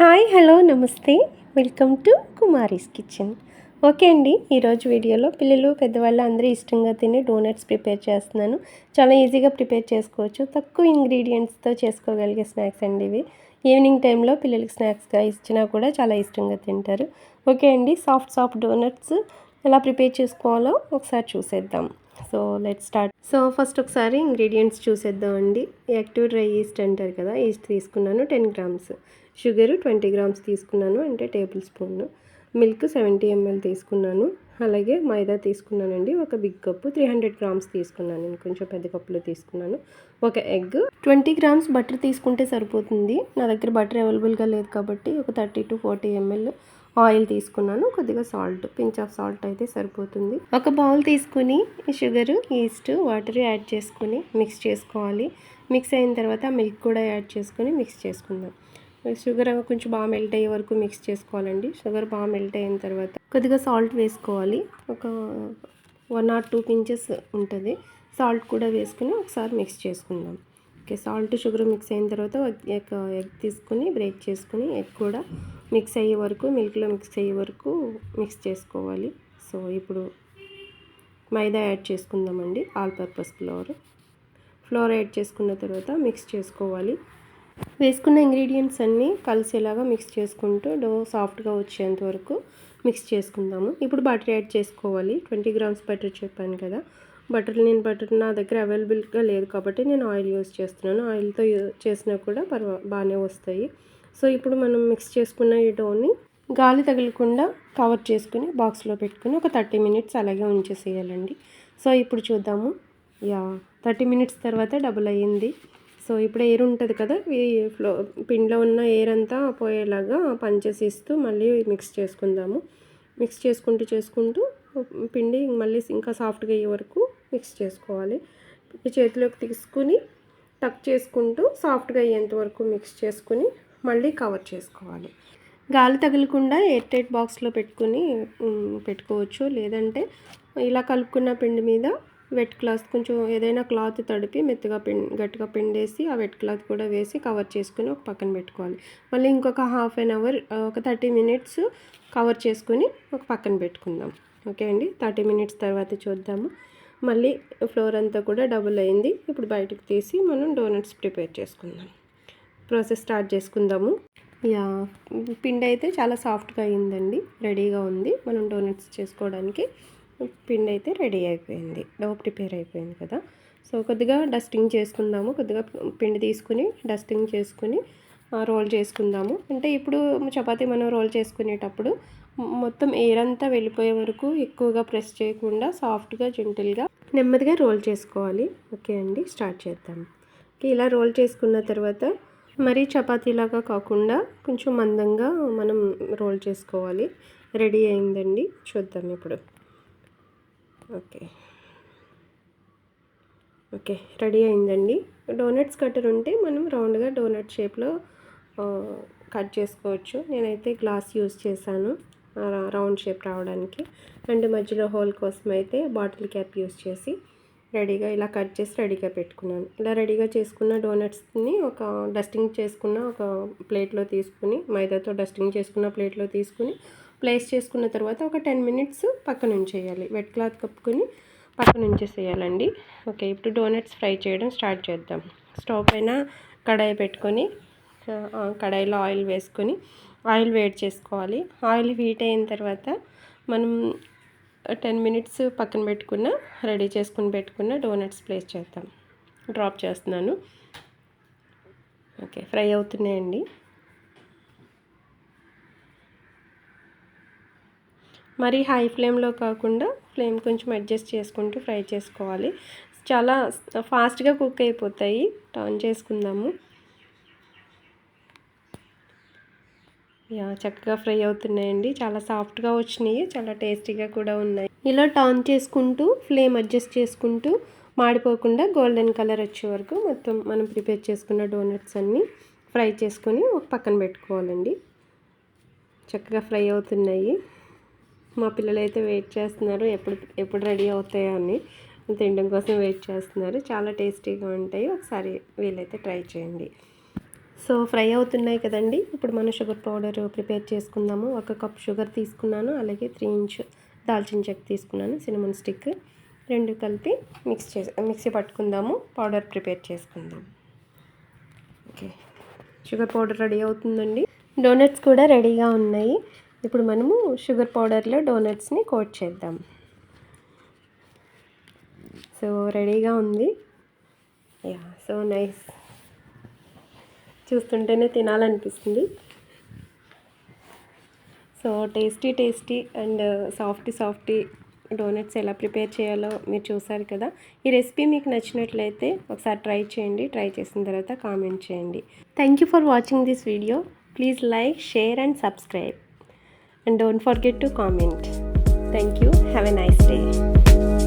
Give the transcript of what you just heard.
Hi hello నమస్తే. Welcome to Kumari's kitchen. Okay అండి ఈరోజు వీడియోలో పిల్లలు పెద్దవాళ్ళు అందరూ ఇష్టంగా తినే డోనట్స్ ప్రిపేర్ చేస్తున్నాను. చాలా ఈజీగా ప్రిపేర్ చేసుకోవచ్చు. తక్కువ ఇంగ్రీడియంట్స్తో చేసుకోగలిగే స్నాక్స్ అండి ఇవి. ఈవినింగ్ టైంలో పిల్లలకి స్నాక్స్గా ఇచ్చినా కూడా చాలా ఇష్టంగా తింటారు. ఓకే అండి సాఫ్ట్ సాఫ్ట్ డోనట్స్ ఎలా ప్రిపేర్ చేసుకోవాలో ఒకసారి చూసేద్దాం. So let start. So first ఒకసారి ఇంగ్రీడియంట్స్ చూసేద్దాం అండి యాక్టివ్ డ్రై ఈస్ట్ అంటారు కదా ఈస్ట్ తీసుకున్నాను ten grams. Sugar twenty grams తీసుకున్నాను అంటే tablespoon milk seventy ML తీసుకున్నాను. అలాగే మైదా తీసుకున్నానండి. ఒక big cup three hundred grams తీసుకున్నాను. నేను కొంచెం పెద్ద కప్పులో తీసుకున్నాను. ఒక ఎగ్ ట్వంటీ గ్రామ్స్ బటర్ తీసుకుంటే సరిపోతుంది. నా దగ్గర బటర్ అవైలబుల్గా లేదు కాబట్టి ఒక thirty to forty ML oil తీసుకున్నాను. కొద్దిగా సాల్ట్ పించ్ ఆఫ్ సాల్ట్ అయితే సరిపోతుంది. ఒక బౌల్ తీసుకుని షుగర్ ఈస్ట్ వాటర్ యాడ్ చేసుకుని మిక్స్ చేసుకోవాలి. మిక్స్ అయిన తర్వాత మిల్క్ కూడా యాడ్ చేసుకుని మిక్స్ చేసుకుందాం. షుగర్ కొంచెం బాగా మెల్ట్ అయ్యే వరకు మిక్స్ చేసుకోవాలండి. షుగర్ బాగా మెల్ట్ అయిన తర్వాత కొద్దిగా సాల్ట్ వేసుకోవాలి. ఒక వన్ ఆర్ టూ పించెస్ ఉంటుంది. సాల్ట్ కూడా వేసుకుని ఒకసారి మిక్స్ చేసుకుందాం. ఓకే సాల్ట్ షుగర్ మిక్స్ అయిన తర్వాత ఎగ్ ఎగ్ తీసుకుని బ్రేక్ చేసుకుని ఎగ్ కూడా మిక్స్ అయ్యే వరకు మిల్క్లో మిక్స్ అయ్యే వరకు మిక్స్ చేసుకోవాలి. సో ఇప్పుడు మైదా యాడ్ చేసుకుందామండి. All purpose flour flour add చేసుకున్న తర్వాత మిక్స్ చేసుకోవాలి. వేసుకున్న ఇంగ్రీడియంట్స్ అన్నీ కలిసేలాగా మిక్స్ చేసుకుంటూ డో సాఫ్ట్గా వచ్చేంత వరకు మిక్స్ చేసుకుందాము. ఇప్పుడు బటర్ యాడ్ చేసుకోవాలి. ట్వంటీ గ్రామ్స్ బటర్ చెప్పాను కదా. బటర్ నేను బటర్ నా దగ్గర అవైలబుల్గా లేదు కాబట్టి నేను ఆయిల్ యూస్ చేస్తున్నాను. ఆయిల్తో చేసినా కూడా పర్వా బాగానే వస్తాయి. సో ఇప్పుడు మనం మిక్స్ చేసుకున్న ఈ డోని గాలి తగలకుండా కవర్ చేసుకుని బాక్స్లో పెట్టుకుని ఒక థర్టీ మినిట్స్ అలాగే ఉంచేసేయాలండి. సో ఇప్పుడు చూద్దాము. యా థర్టీ మినిట్స్ తర్వాత డబుల్ అయ్యింది. సో ఇప్పుడు ఎయిర్ ఉంటుంది కదా ఈ ఫ్లో పిండిలో ఉన్న ఎయిర్ అంతా పోయేలాగా పనిచేసిస్తూ మళ్ళీ మిక్స్ చేసుకుందాము. మిక్స్ చేసుకుంటూ చేసుకుంటూ పిండి మళ్ళీ ఇంకా సాఫ్ట్గా అయ్యే వరకు మిక్స్ చేసుకోవాలి. చేతిలోకి తీసుకుని టక్ చేసుకుంటూ సాఫ్ట్గా అయ్యేంత వరకు మిక్స్ చేసుకుని మళ్ళీ కవర్ చేసుకోవాలి. గాలి తగలకుండా ఎయిర్ టైట్ బాక్స్లో పెట్టుకుని పెట్టుకోవచ్చు. లేదంటే ఇలా కలుపుకున్న పిండి మీద వెట్ క్లాత్ కొంచెం ఏదైనా క్లాత్ తడిపి మెత్తగా పిం గట్టిగా పిండేసి ఆ వెట్ క్లాత్ కూడా వేసి కవర్ చేసుకుని ఒక పక్కన పెట్టుకోవాలి. మళ్ళీ ఇంకొక హాఫ్ అన్ అవర్ ఒక థర్టీ మినిట్స్ కవర్ చేసుకుని ఒక పక్కన పెట్టుకుందాం. ఓకే అండి? థర్టీ మినిట్స్ తర్వాత చూద్దాము. మళ్ళీ ఫ్లోర్ అంతా కూడా డబుల్ అయింది. ఇప్పుడు బయటకు తీసి మనం డోనట్స్ ప్రిపేర్ చేసుకుందాం. ప్రాసెస్ స్టార్ట్ చేసుకుందాము. యా పిండి అయితే చాలా సాఫ్ట్గా అయిందండి. రెడీగా ఉంది. మనం డోనట్స్ చేసుకోవడానికి. పిండి అయితే రెడీ అయిపోయింది. డో ప్రిపేర్ అయిపోయింది కదా. సో కొద్దిగా డస్టింగ్ చేసుకుందాము. కొద్దిగా పిండి తీసుకుని డస్టింగ్ చేసుకుని రోల్ చేసుకుందాము. అంటే ఇప్పుడు చపాతీ మనం రోల్ చేసుకునేటప్పుడు మొత్తం ఎయిర్ అంతా వెళ్ళిపోయే వరకు ఎక్కువగా ప్రెస్ చేయకుండా సాఫ్ట్గా జెంటిల్గా నెమ్మదిగా రోల్ చేసుకోవాలి. ఓకే అండి స్టార్ట్ చేద్దాం. ఇలా రోల్ చేసుకున్న తర్వాత మరీ చపాతీలాగా కాకుండా కొంచెం మందంగా మనం రోల్ చేసుకోవాలి. రెడీ అయిందండి. చూద్దాం ఇప్పుడు. ఓకే. ఓకే రెడీ అయిందండి. డోనట్స్ కట్టర్ ఉంటే మనం రౌండ్గా డోనట్ షేప్లో కట్ చేసుకోవచ్చు. నేనైతే గ్లాస్ యూస్ చేశాను రౌండ్ షేప్ రావడానికి. అండ్ మధ్యలో హోల్ కోసం అయితే బాటిల్ క్యాప్ యూజ్ చేసి రెడీగా ఇలా కట్ చేసి రెడీగా పెట్టుకున్నాను. ఇలా రెడీగా చేసుకున్న డోనట్స్ని ఒక డస్టింగ్ చేసుకున్న ఒక ప్లేట్లో తీసుకుని మైదాతో డస్టింగ్ చేసుకున్న ప్లేట్లో తీసుకుని ప్లేస్ చేసుకున్న తర్వాత ఒక టెన్ మినిట్స్ పక్కన ఉంచేయాలి వెట్ క్లాత్ కప్పుకొని పక్కన ఉంచేసేయాలండి ఓకే ఇప్పుడు డోనట్స్ ఫ్రై చేయడం స్టార్ట్ చేద్దాం. స్టవ్ పైన కడాయి పెట్టుకొని కడాయిలో ఆయిల్ వేసుకొని ఆయిల్ వేడి చేసుకోవాలి. ఆయిల్ హీట్ అయిన తర్వాత మనం టెన్ మినిట్స్ పక్కన పెట్టుకున్న రెడీ చేసుకుని పెట్టుకున్న డోనట్స్ ప్లేస్ చేద్దాం. డ్రాప్ చేస్తున్నాను. ఓకే ఫ్రై అవుతున్నాయండి. మరి హై ఫ్లేమ్లో కాకుండా ఫ్లేమ్ కొంచెం అడ్జస్ట్ చేసుకుంటూ ఫ్రై చేసుకోవాలి. చాలా ఫాస్ట్గా కుక్ అయిపోతాయి. టర్న్ చేసుకుందాము. యా చక్కగా ఫ్రై అవుతున్నాయండి. చాలా సాఫ్ట్గా వచ్చినాయి. చాలా టేస్టీగా కూడా ఉన్నాయి. ఇలా టర్న్ చేసుకుంటూ ఫ్లేమ్ అడ్జస్ట్ చేసుకుంటూ మాడిపోకుండా గోల్డెన్ కలర్ వచ్చే వరకు మొత్తం మనం ప్రిపేర్ చేసుకున్న డోనట్స్ అన్నీ ఫ్రై చేసుకొని ఒక పక్కన పెట్టుకోవాలండి. చక్కగా ఫ్రై అవుతున్నాయి. మా పిల్లలు అయితే వెయిట్ చేస్తున్నారు. ఎప్పుడు ఎప్పుడు రెడీ అవుతాయో అని తినడం కోసం వెయిట్ చేస్తున్నారు. చాలా టేస్టీగా ఉంటాయి. ఒకసారి వీలైతే ట్రై చేయండి. సో ఫ్రై అవుతున్నాయి కదండి. ఇప్పుడు మనం షుగర్ పౌడర్ ప్రిపేర్ చేసుకుందాము. ఒక కప్ షుగర్ తీసుకున్నాను. అలాగే త్రీ ఇంచ్ దాల్చిన చెక్క తీసుకున్నాను. సినిమన్ స్టిక్ రెండు కలిపి మిక్స్ చేసి మిక్సీ పట్టుకుందాము. పౌడర్ ప్రిపేర్ చేసుకుందాం. ఓకే షుగర్ పౌడర్ రెడీ అవుతుందండి. డోనట్స్ కూడా రెడీగా ఉన్నాయి. ఇప్పుడు మనము షుగర్ పౌడర్లో డోనట్స్ని కోట్ చేద్దాం. సో రెడీగా ఉంది. Yeah so nice. చూస్తుంటేనే తినాలనిపిస్తుంది. So tasty tasty and softy softy donuts ఎలా ప్రిపేర్ చేయాలో మీరు చూసారు కదా. ఈ రెసిపీ మీకు నచ్చినట్లయితే ఒకసారి ట్రై చేయండి. ట్రై చేసిన తర్వాత కామెంట్ చేయండి. Thank you for watching this video please like share and subscribe and don't forget to comment. Thank you. Have a nice day.